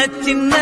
சின்ன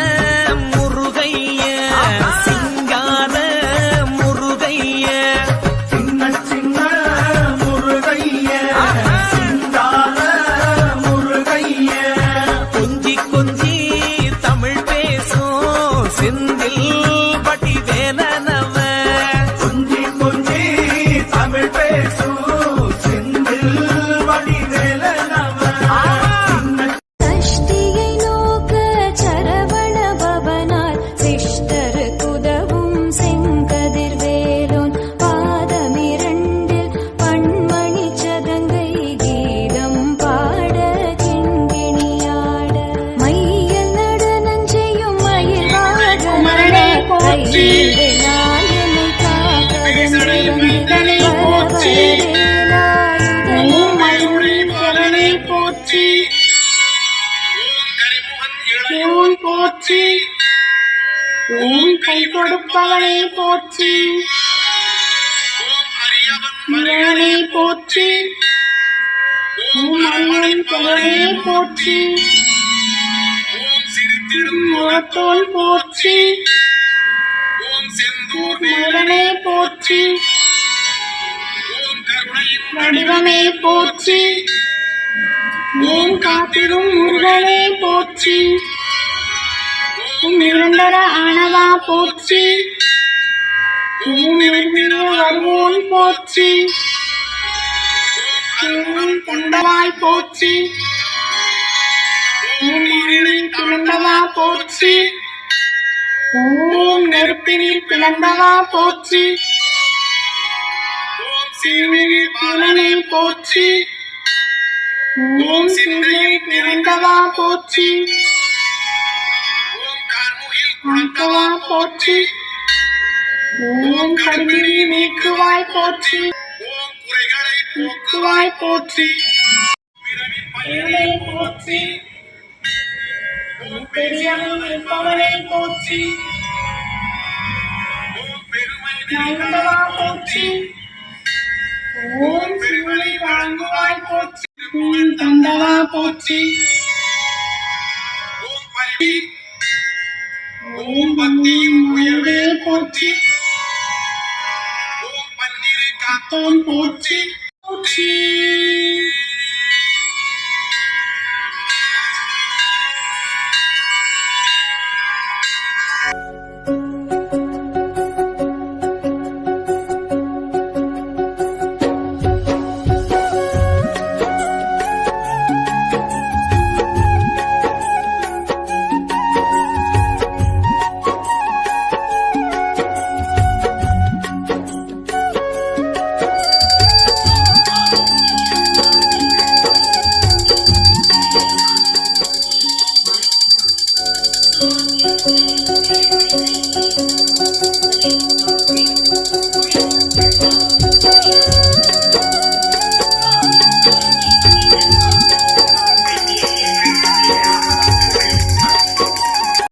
ஓம் போற்றி. ஓம் கை கொடுப்பவனை போற்றி. முரணை போற்றி. ஓம் அண்ணன் புகழே போற்றி. முகத்தோல் போற்றி. முரணை போற்றி. வடிவமே போற்றி. ஓம் காத்திடும் முருகனே போற்றி. ஓம் நிரந்தர ஆனவா போற்றி. வருவோன் போற்றி கொண்டவாய் போற்றி. பிளந்தவா போற்றி. ஓம் நெருப்பினில் பிளந்தவா போற்றி. சீர்மிகு பாலனை போற்றி. ஓம் சிந்தை நிறைந்தவா போற்றி. உணக்கவா போற்றி ஓம் கருமிழி நீக்குவாய் போற்றி போற்றி போற்றி ஓம் பெரியவன் இருப்பவனை போற்றி நயந்தவா போற்றி ஓம் வழங்குவாய் போற்றி தந்தவா போற்றி ஓம் பக்தியின் உயர்வே போற்றி. காத்தோன் போற்றி. போற்றி. Thank you.